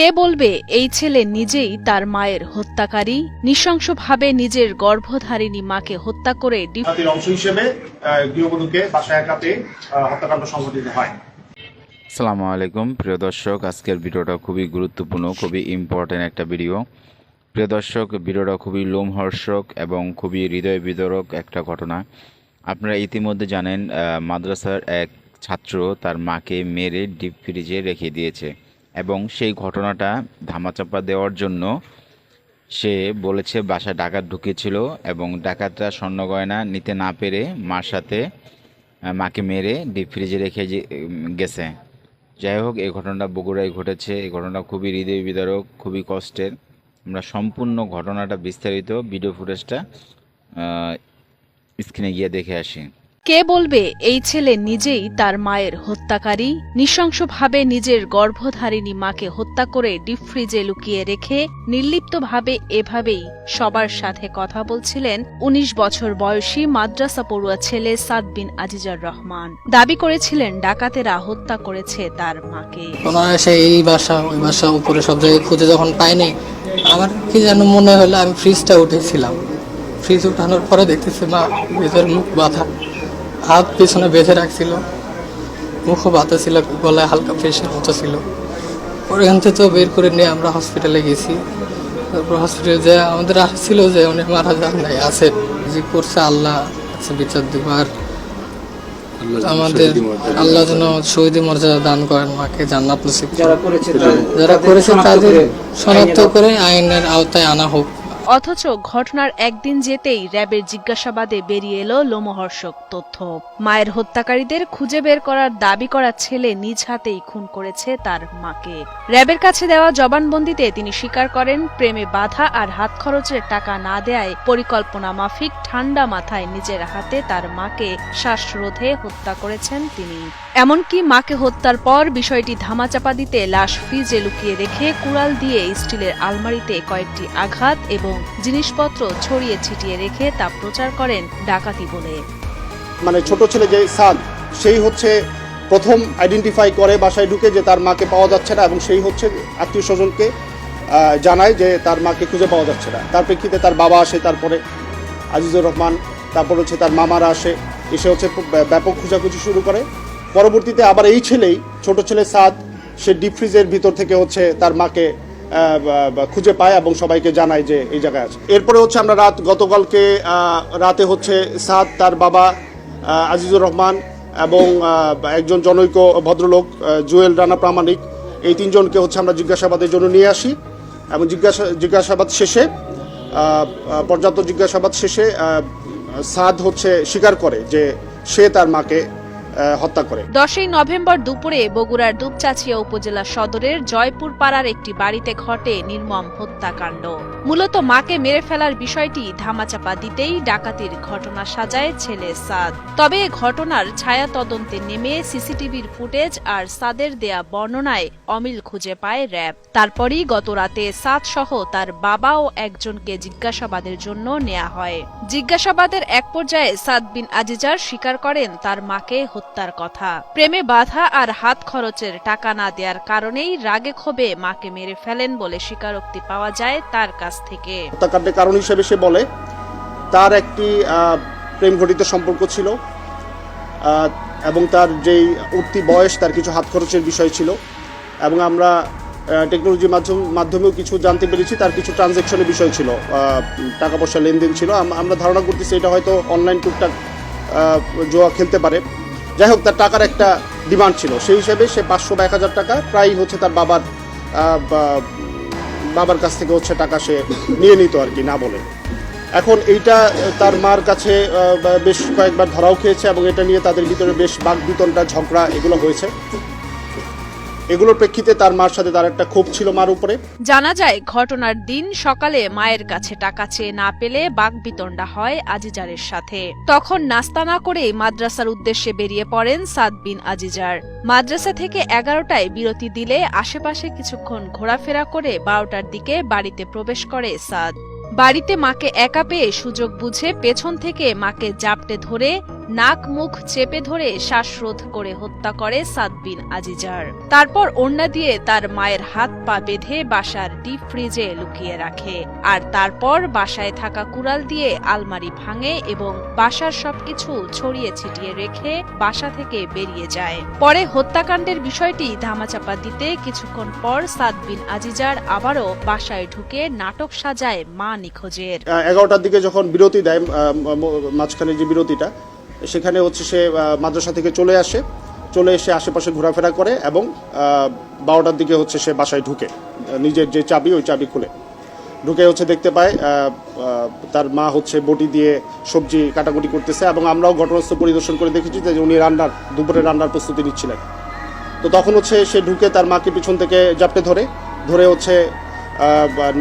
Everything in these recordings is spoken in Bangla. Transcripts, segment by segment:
কে বলবে এই ছেলে নিজেই তার মায়ের হত্যাকারী নৃশংসভাবে নিজের গর্ভধারিণী মাকে হত্যা করে অংশ হিসেবে গৃহবধূকে বাসায় একা পেয়ে আহ, হত্যাকাণ্ড সংঘটিত হয়। আসসালামু আলাইকুম প্রিয় দর্শক আজকের ভিডিওটা খুবই গুরুত্বপূর্ণ খুবই ইম্পর্ট্যান্ট একটা ভিডিও। প্রিয় দর্শক ভিডিওটা খুবই লোমহর্ষক এবং খুবই হৃদয় বিদরক একটা ঘটনা। আপনারা ইতিমধ্যে জানেন মাদ্রাসার এক ছাত্র তার মাকে মেরে ডিপ ফ্রিজে রেখে দিয়েছে। এবং সেই ঘটনাটা ধামাচাপা দেওয়ার জন্য সে বলেছে, বাসায় ডাকাত ঢুকেছিল এবং ডাকাতরা স্বর্ণ গয়না নিতে না পেরে মার সাথে মাকে মেরে ডিপ ফ্রিজে রেখে গেছে। যাই হোক, এই ঘটনাটা বগুড়ায় ঘটেছে। এই ঘটনা খুবই হৃদয় বিদারক, খুবই কষ্টের। আমরা সম্পূর্ণ ঘটনাটা বিস্তারিত, ভিডিও ফুটেজটা স্ক্রিনে গিয়ে দেখে আসি। কে বলবে, এই ছেলে নিজেই তার মায়ের হত্যাকারী? নৃশংসভাবে নিজের গর্ভধারিণী মাকে হত্যা করে ডিপ ফ্রিজে লুকিয়ে রেখে নির্লিপ্তভাবে এভাবেই সবার সাথে কথা বলছিলেন ১৯ বছর বয়সী মাদ্রাসা পড়ুয়া ছেলে সাদ বিন আজিজার রহমান। দাবি করেছিলেন ডাকাতেরা হত্যা করেছে তার মাকে। এই বাসা, ওই বাসা উপরে সব জায়গায় খুঁজে যখন পাইনি, আমার কি যেন মনে হলো আমি ফ্রিজটা উঠেছিলাম। ফ্রিজ উঠানোর পরে দেখতেছি, মা, ভেতর মুখ বাঁধা। হাত পিছনে বেঁধে রাখছিল মুখও বাঁধা ছিল গলায় হালকা ফ্রেশের মতো ছিল। ওখান থেকে তো বের করে নিয়ে আমরা হসপিটালে গেছি। তারপর হসপিটালে যে আমাদের আশা ছিল যে অনেক মারা যান নাই আছে। যে করছে আল্লাহ আছে বিচার দিবার। আমাদের আল্লাহ যেন শহীদি মর্যাদা দান করেন মাকে জান্নাত নসিব যারা করেছে যারা করেছে তাদের শনাক্ত করে আইনের আওতায় আনা হোক। অথচ ঘটনার একদিন যেতেই র্যাবের জিজ্ঞাসাবাদে বেরিয়ে এলো লোমহর্ষক তথ্য। মায়ের হত্যাকারীদের খুঁজে বের করার দাবি করা ছেলে নিজ হাতেই খুন করেছে তার মাকে। র্যাবের কাছে দেওয়া জবানবন্দিতে তিনি স্বীকার করেন, প্রেমে বাধা আর হাত খরচের টাকা না দেয়ায় পরিকল্পনা মাফিক ঠান্ডা মাথায় নিজের হাতে তার মাকে শ্বাসরোধে হত্যা করেছেন তিনি। এমনকি মাকে হত্যার পর বিষয়টি ধামাচাপা দিতে লাশ ফ্রিজে লুকিয়ে রেখে কুড়াল দিয়ে স্টিলের আলমারিতে কয়েকটি আঘাত এবং জিনিসপত্র ছড়িয়ে ছিটিয়ে রেখে তা প্রচার করেন ডাকাতি বলে। মানে ছোট ছেলে যে সাদ, সেই হচ্ছে প্রথম আইডেন্টিফাই করে বাসায় ঢুকে যে তার মাকে পাওয়া যাচ্ছে না এবং সেই হচ্ছে আত্মীয় স্বজনকে জানায় যে তার মাকে খুঁজে পাওয়া যাচ্ছে না। তার প্রেক্ষিতে তার বাবা আসে, তারপরে আজিজুর রহমান, তারপর হচ্ছে তার মামারা আসে, এসে হচ্ছে ব্যাপক খোঁজাখুঁজি শুরু করে। পরবর্তীতে আবার এই ছেলেই, ছোট ছেলে সাদ, সে ডিপ ফ্রিজের ভিতর থেকে হচ্ছে তার মাকে খুঁজে পায় এবং সবাইকে জানায় যে এই জায়গায় আছে। এরপরে হচ্ছে আমরা রাত, গতকালকে রাতে হচ্ছে সাদ, তার বাবা আজিজুর রহমান এবং একজন জনৈক ভদ্রলোক জুয়েল রানা প্রামাণিক, এই তিনজনকে হচ্ছে আমরা জিজ্ঞাসাবাদের জন্য নিয়ে আসি এবং জিজ্ঞাসা, জিজ্ঞাসাবাদ শেষে পর্যাপ্ত জিজ্ঞাসাবাদ শেষে সাদ হচ্ছে স্বীকার করে যে সে তার মাকে হত্যা করে। দশই নভেম্বর দুপুরে বগুড়ার দুপচাচিয়া উপজেলা সদরের জয়পুর পাড়ার একটি বাড়িতে ঘটে নির্মম হত্যাকাণ্ড। মূলত মাকে মেরে ফেলার বিষয়টি ধামাচাপা দিতেই ডাকাতির ঘটনা সাজায় ছেলে সাদ। তবে ঘটনার ছায়া তদন্তে নেমে সিসিটিভির ফুটেজ আর সাদের দেয়া বর্ণনায় অমিল খুঁজে পায় র্যাব। তারপরই গত রাতে সাদ সহ তার বাবা ও একজনকে জিজ্ঞাসাবাদের জন্য নেওয়া হয়। জিজ্ঞাসাবাদের এক পর্যায়ে সাদ বিন আজিজার স্বীকার করেন তার মাকে হত্যার কথা। প্রেমে বাধা আর হাত খরচের টাকা না দেওয়ার কারণেই রাগে ক্ষোভে মাকে মেরে ফেলেন বলে স্বীকারোক্তি পাওয়া যায় তার কাছ থেকে। হত্যাকাণ্ডের কারণ হিসেবে সে বলে, তার একটি প্রেম ঘটিত সম্পর্ক ছিল এবং তার যেই উঠতি বয়স, তার কিছু হাত খরচের বিষয় ছিল, এবং আমরা টেকনোলজির মাধ্যম, মাধ্যমেও কিছু জানতে পেরেছি, তার কিছু ট্রানজ্যাকশনের বিষয় ছিল টাকা পয়সা লেনদেন ছিল। আমরা ধারণা করতেছি এটা হয়তো অনলাইন টুকটাক জোয়া খেলতে পারে। যাই হোক, তার টাকার একটা ডিমান্ড ছিল। সেই হিসেবে সে পাঁচশো বা এক হাজার টাকা প্রায়ই হচ্ছে তার বাবার বাবার কাছ থেকে হচ্ছে টাকা সে নিয়ে নিত আর কি, না বলে। এখন এইটা, তার মার কাছে বেশ কয়েকবার ধরাও খেয়েছে এবং এটা নিয়ে তাদের ভিতরে বেশ বাক বিতনটা ঝগড়া এগুলো হয়েছে। এগুলোর প্রেক্ষিতে তার মার সাথে তার একটা ক্ষোভ ছিল মার উপরে। জানা যায়, ঘটনার দিন সকালে মায়ের কাছে টাকা চেয়ে না পেলে বাগবিতণ্ডা হয় আজিজারের সাথে। তখন নাস্তা না করে মাদ্রাসার উদ্দেশ্যে বেরিয়ে পড়েন সাদ বিন আজিজার। মাদ্রাসা থেকে এগারোটায় বিরতি দিলে আশেপাশে কিছুক্ষণ ঘোরাফেরা করে বারোটার দিকে বাড়িতে প্রবেশ করে সাদ। বাড়িতে মাকে একা পেয়ে সুযোগ বুঝে পেছন থেকে মাকে জাপটে ধরে নাক মুখ চেপে ধরে শ্বাসরোধ করে হত্যা করে সাদ বিন আজিজার। তারপর ওড়না দিয়ে তার মায়ের হাত পা বেঁধে বাসার ডিপ ফ্রিজে লুকিয়ে রাখে। আর তারপর বাসায় থাকা কুড়াল দিয়ে আলমারি ভাঙে এবং বাসার সবকিছু ছড়িয়ে ছিটিয়ে রেখে বাসা থেকে বেরিয়ে যায়। পরে হত্যাকাণ্ডের বিষয়টি ধামাচাপা দিতে কিছুক্ষণ পর সাদ বিন আজিজার আবারও বাসায় ঢুকে নাটক সাজায় মা নিখোঁজের। এগারোটার দিকে যখন বিরতি দেয় মাঝখানে যে বিরতিটা সেখানে হচ্ছে সে মাদ্রাসা থেকে চলে আসে। চলে এসে আশেপাশে ঘোরাফেরা করে এবং বারোটার দিকে হচ্ছে সে বাসায় ঢুকে নিজের যে চাবি, ওই চাবি খুলে। ঢুকে হচ্ছে দেখতে পায় তার মা হচ্ছে বটি দিয়ে সবজি কাটাকুটি করতেছে এবং আমরাও ঘটনাস্থল পরিদর্শন করে দেখেছি যে উনি রান্নার, দুপুরে রান্নার প্রস্তুতি নিচ্ছিলেন। তো তখন হচ্ছে সে ঢুকে তার মাকে পিছন থেকে জাপটে ধরে ধরে হচ্ছে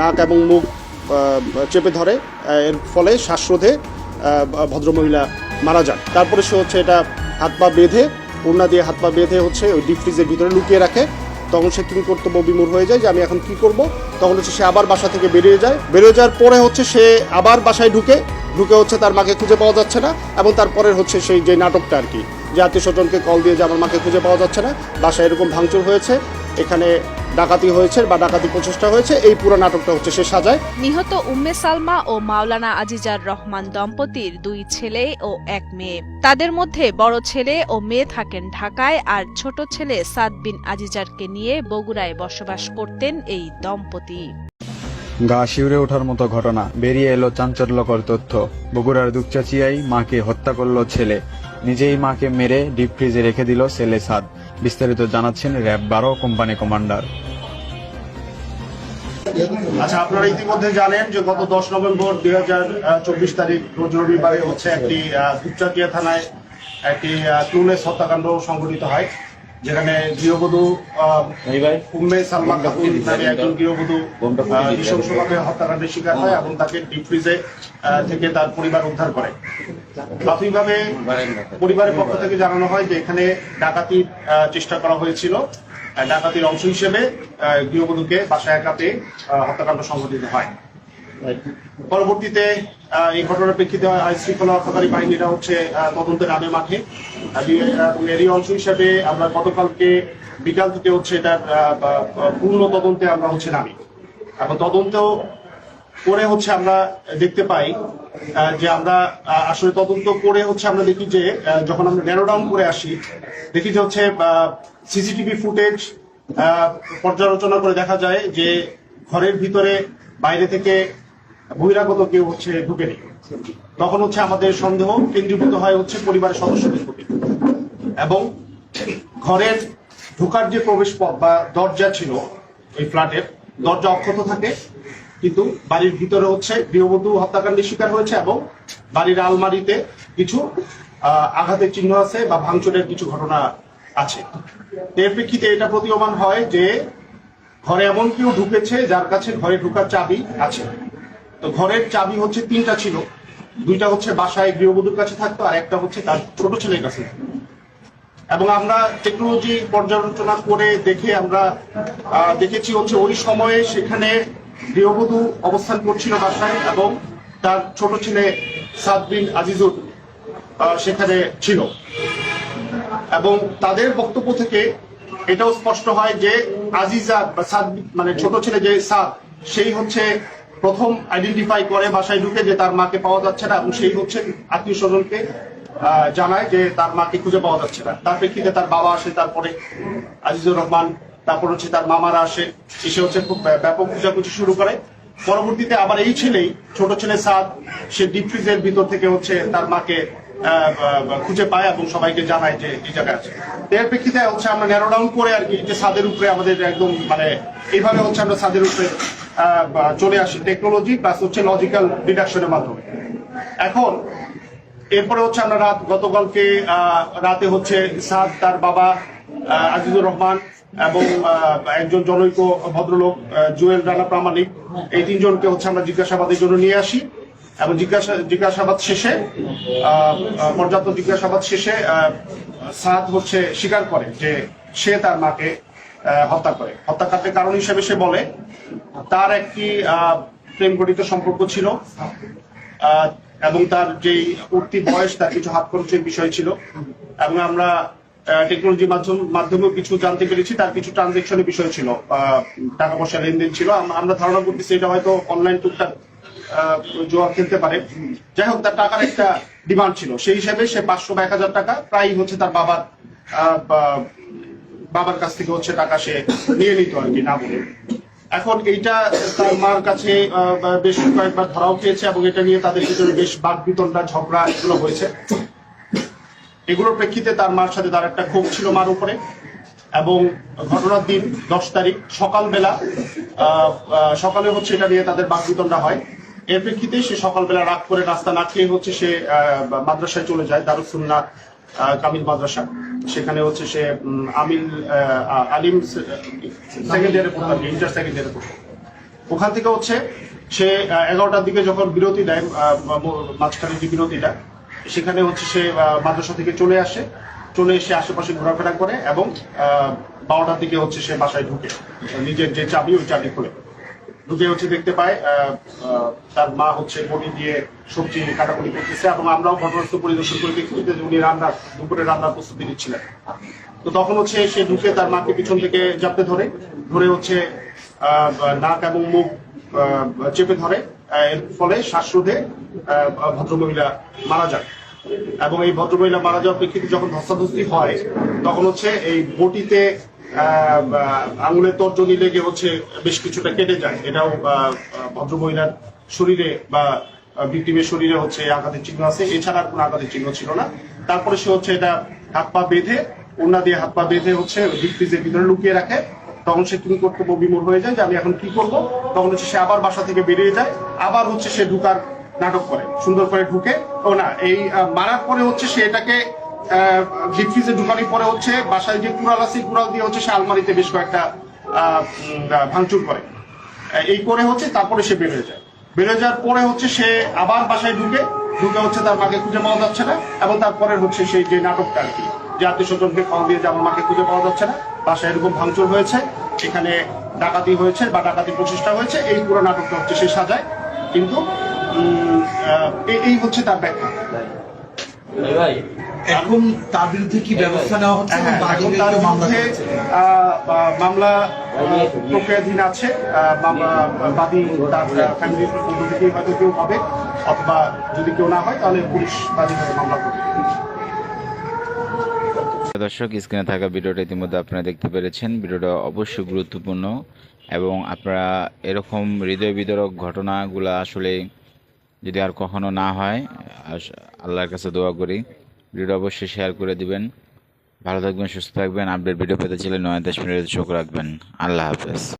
নাক এবং মুখ চেপে ধরে এর ফলে শ্বাসরোধে ভদ্রমহিলা মারা যান। তারপরে সে হচ্ছে এটা হাত পা বেঁধে, ওড়না দিয়ে হাত পা বেঁধে হচ্ছে ওই ডিপ ফ্রিজের ভিতরে লুকিয়ে রাখে। তখন সে কিং কর্তব্য বিমূর হয়ে যায় যে আমি এখন কি করব? তখন হচ্ছে সে আবার বাসা থেকে বেরিয়ে যায়। বেরিয়ে যাওয়ার পরে হচ্ছে সে আবার বাসায় ঢুকে ঢুকে হচ্ছে তার মাকে খুঁজে পাওয়া যাচ্ছে না এবং তারপরের হচ্ছে সেই যে নাটকটা আর কি, যে আত্মীয় স্বজনকে কল দিয়ে যে আমার মাকে খুঁজে পাওয়া যাচ্ছে না, বাসায় এরকম ভাঙচুর হয়েছে। এখানে ডাকাতি হয়েছে বা ডাকাতি প্রচেষ্টা হয়েছে এই পুরো নাটকটা হচ্ছে সে সাজায়। নিহত উম্মে সালমা ও মাওলানা আজিজার রহমান দম্পতির দুই ছেলে ও এক মেয়ে। তাদের মধ্যে বড় ছেলে ও মেয়ে থাকেন ঢাকায় আর ছোট ছেলে সাদ বিন আজিজারকে নিয়ে বগুড়ায় বসবাস করতেন এই দম্পতি। গা শিউরে ওঠার মতো ঘটনা বেরিয়ে এলো চাঞ্চল্যকর তথ্য। বগুড়ার দুপচাচিয়াই মাকে হত্যা করল ছেলে। নিজেই মাকে মেরে ডিপ ফ্রিজে রেখে দিল ছেলে সাদ। বিস্তারিত জানাচ্ছেন র্যাব বারো কোম্পানি কমান্ডার। আচ্ছা আপনারা ইতিমধ্যে জানেন যে গত দশ নভেম্বর দুই হাজার চব্বিশ তারিখ রোজ রবিবারে হচ্ছে একটি দুপচাকিয়া থানায় একটি ক্লুনেস হত্যাকাণ্ড সংঘটিত হয় যেখানে গৃহবধূ উম্মে সালমা কাপুর নামে একজন গৃহবধূ নৃশংসভাবে হত্যাকাণ্ডের শিকার হয় এবং তাকে ডিপ ফ্রিজে থেকে তার পরিবার উদ্ধার করে। প্রাথমিকভাবে পরিবারের পক্ষ থেকে জানানো হয় যে এখানে ডাকাতির চেষ্টা করা হয়েছিল। ডাকাতির অংশ হিসেবে গৃহবধূকে বাসায় একাতে হত্যাকাণ্ড সংঘটিত হয়। পরবর্তীতে এই ঘটনার প্রেক্ষিতে আইন শৃঙ্খলা রক্ষাকারী বাহিনীরা হচ্ছে তদন্তের তদন্তে নামে মাঠে এরই অংশ হিসাবে আমরা গতকালকে বিকাল থেকে হচ্ছে এটার পূর্ণ তদন্তে আমরা হচ্ছে নামি। এখন তদন্ত করে হচ্ছে আমরা দেখতে পাই যে আমরা আসলে তদন্ত করে হচ্ছে আমরা দেখি যে যখন আমরা ন্যারো ডাউন করে আসি, দেখি যে হচ্ছে সিসিটিভি ফুটেজ পর্যালোচনা করে দেখা যায় যে ঘরের ভিতরে বাইরে থেকে বহিরাগত কেউ হচ্ছে ঢুকেনি। তখন হচ্ছে আমাদের সন্দেহ কেন্দ্রীভূত হয় হচ্ছে পরিবারের সদস্যদের প্রতি। এবং ঘরের ঢোকার যে প্রবেশ পথ বা দরজা ছিল, এই ফ্ল্যাটের, দরজা অক্ষত থাকে কিন্তু বাড়ির ভিতরে হচ্ছে গৃহবধূ হত্যাকাণ্ডের শিকার হয়েছে এবং বাড়ির আলমারিতে কিছু আঘাতের চিহ্ন আছে বা ভাঙচুরের কিছু ঘটনা আছে। এর প্রেক্ষিতে এটা প্রতীয়মান হয় যে ঘরে এমন কেউ ঢুকেছে যার কাছে ঘরে ঢোকার চাবি আছে। তো ঘরের চাবি হচ্ছে তিনটা ছিল। দুইটা হচ্ছে বাসায় গৃহবধূর কাছে থাকতো আর একটা হচ্ছে তার ছোট ছেলের কাছে। এবং আমরা টেকনোলজি পর্যালোচনা করে দেখে আমরা দেখেছি হচ্ছে ওই সময়ে সেখানে গৃহবধূ অবস্থান করছিল বাসায় এবং তার ছোট ছেলে সাদ বিন আজিজুর সেখানে ছিল। এবং তাদের বক্তব্য থেকে এটাও স্পষ্ট হয় যে আজিজা সাদ মানে ছোট ছেলে যে সাদ সেই হচ্ছে প্রথম আইডেন্টিফাই করে বাসায় ঢুকে যে তার মাকে পাওয়া যাচ্ছে না এবং সেই হচ্ছে আত্মীয় স্বজনকে জানায় যে তার মাকে খুঁজে পাওয়া যাচ্ছে না। তার প্রেক্ষিতে তার বাবা আসে, তারপরে আজিজুর রহমান তারপর হচ্ছে তার মামারা আসে, এসে হচ্ছে খুব ব্য- ব্যাপক খোঁজাখুঁজি শুরু করে। পরবর্তীতে আবার এই ছেলেই, ছোট ছেলে সাদ, সে ডিপ ফ্রিজের ভিতর থেকে হচ্ছে তার মাকে খুঁজে পায় এবং সবাইকে জানায় যে এই জায়গায় আছে। এর প্রেক্ষিতে হচ্ছে আমরা ন্যারো ডাউন করে আর কি যে ছাদের উপরে আমাদের একদম মানে এইভাবে হচ্ছে আমরা ছাদের উপরে চলে আসি টেকনোলজি প্লাস হচ্ছে লজিক্যাল ডিডাকশনের মাধ্যমে। এখন, এরপরে হচ্ছে আমরা রাত, গতকালকে রাতে হচ্ছে সাদ তার বাবা আজিজুর রহমান এবং একজন জনৈক ভদ্রলোক জুয়েল রানা প্রামাণিক। এই তিনজনকে হচ্ছে আমরা জিজ্ঞাসাবাদের জন্য নিয়ে আসি এবং জিজ্ঞাসা, জিজ্ঞাসাবাদ শেষে পর্যাপ্ত জিজ্ঞাসাবাদ শেষে সাদ হচ্ছে স্বীকার করে যে সে তার মাকে হত্যা করে। হত্যাকাণ্ডের কারণ হিসেবে সে বলে, তার একটি প্রেম গঠিত সম্পর্ক ছিল এবং তার যেই উঠতি বয়স, তার কিছু হাত খরচের বিষয় ছিল। এবং আমরা টেকনোলজির মাধ্যম মাধ্যমেও কিছু জানতে পেরেছি। তার কিছু ট্রানজেকশনের বিষয় ছিল। টাকা পয়সা লেনদেন ছিল। আমরা ধারণা করতেছি এটা হয়তো অনলাইন টুকটাক জোয়া খেলতে পারে। যাই হোক, তার টাকার একটা ডিমান্ড ছিল। সেই হিসেবে সে পাঁচশো বা এক হাজার টাকা প্রায় হচ্ছে তার বাবার বাবার কাছ থেকে হচ্ছে টাকা সে নিয়ে নিত আর কি, না বলে। এখন এইটা তার মার কাছে বেশ কয়েকবার ধরাও খেয়েছে এবং এটা নিয়ে তাদের ভিতরে বেশ বাদ বিতণ্ডা ঝগড়া এগুলো হয়েছে। এগুলোর প্রেক্ষিতে তার মার সাথে তার একটা ক্ষোভ ছিল মার উপরে। এবং ঘটনার দিন দশ তারিখ সকালবেলা সকালে হচ্ছে এটা নিয়ে তাদের বাকবিতণ্ডা হয়। এর প্রেক্ষিতে সে সকালবেলা রাগ করে রাস্তা না খেয়ে হচ্ছে সে মাদ্রাসায় চলে যায় দারুসুন্না আহ, কামিল মাদ্রাসা। সেখানে হচ্ছে সে আমিল আলিম সেকেন্ড ইয়ারে ইন্টার সেকেন্ড ইয়ারে পড়তো। ওখান থেকে হচ্ছে সে এগারোটার দিকে যখন বিরতি দেয় মাঝখানে যে বিরতিটা সেখানে হচ্ছে সে মাদ্রাসা থেকে চলে আসে। চলে এসে আশেপাশে ঘোরাফেরা করে এবং বারোটার দিকে হচ্ছে সে বাসায় ঢুকে। নিজের যে চাবি, ওই চাবি খুলে। ঢুকে হচ্ছে দেখতে পায় তার মা হচ্ছে বডি দিয়ে সবজি কাটাকুটি করতেছে এবং আমরাও ঘটনাস্থল পরিদর্শন করে দেখি যে উনি রান্নার দুপুরে রান্নার প্রস্তুতি নিচ্ছিলেন। তো তখন হচ্ছে সে ঢুকে তার মাকে পিছন থেকে জাপতে ধরে ধরে হচ্ছে নাক এবং মুখ চেপে ধরে। এর ফলে শ্বাসরোধে ভদ্রমহিলা মারা যান। এবং এই ভদ্রমহিলা মারা যাওয়ার প্রেক্ষিতে যখন ধস্তাধস্তি হয়, তখন হচ্ছে এই বটিতে আঙুলের তর্জনী লেগে হচ্ছে বেশ কিছুটা কেটে যায়। এটাও ভদ্রমহিলার শরীরে বা ভিক্টিমের শরীরে হচ্ছে আঘাতের চিহ্ন আছে। এছাড়া কোনো আঘাতের চিহ্ন ছিল না। তারপরে সে হচ্ছে এটা হাত পা বেঁধে ওনা দিয়ে হাত পা বেঁধে হচ্ছে ডিপ ভিতরে লুকিয়ে রাখে। তখন সে কি কর্তব্য বিমূর হয়ে যায় যে আমি এখন কি করব? তখন হচ্ছে সে আবার বাসা থেকে বেরিয়ে যায়, আবার হচ্ছে সে ঢুকার নাটক করে, সুন্দর করে ঢুকে। ও না, এই মারার পরে হচ্ছে সে এটাকে ডিপ ফ্রিজে পরে হচ্ছে বাসায় যে কুড়াল আছে কুড়াল দিয়ে হচ্ছে সে আলমারিতে বেশ কয়েকটা ভাঙচুর করে। এই করে হচ্ছে তারপরে সে বের হয়ে যায়। বের হয়ে যাওয়ার পরে হচ্ছে সে আবার বাসায় ঢুকে ঢুকে হচ্ছে তার মাকে খুঁজে পাওয়া যাচ্ছে না, এবং তারপরে হচ্ছে সেই যে নাটকটা আর কি। যে আত্মীয় স্বজনকে ফোন দিয়ে যে আমার মাকে খুঁজে পাওয়া যাচ্ছে না বাসায় এরকম ভাঙচুর হয়েছে এখানে ডাকাতি হয়েছে বা ডাকাতি প্রচেষ্টা হয়েছে এই পুরো নাটকটা হচ্ছে সে সাজায়। কিন্তু এই- হচ্ছে তার ব্যাখ্যা। এখন তার বিরুদ্ধে কি ব্যবস্থা নেওয়া হচ্ছে এবং হ্যাঁ, এখন তার বিরুদ্ধে মামলা প্রক্রিয়াধীন আছে বাদী তার ফ্যামিলির পক্ষ থেকেই হয়তো কেউ হবে অথবা যদি কেউ না হয় তাহলে পুলিশ বাদী হয়ে মামলা করবে। দর্শক, স্ক্রিনে থাকা ভিডিওটা ইতিমধ্যে আপনারা দেখতে পেরেছেন। ভিডিওটা অবশ্যই গুরুত্বপূর্ণ এবং আপনারা এরকম হৃদয় বিদারক ঘটনাগুলো আসলে যদি আর কখনো না হয় আল্লাহর কাছে দোয়া করি। ভিডিওটা অবশ্যই শেয়ার করে দিবেন। ভালো থাকবেন, সুস্থ থাকবেন। আপডেট ভিডিও পেতে চাইলে নয় দশ মিনিট চোখ রাখবেন। আল্লাহ হাফেজ।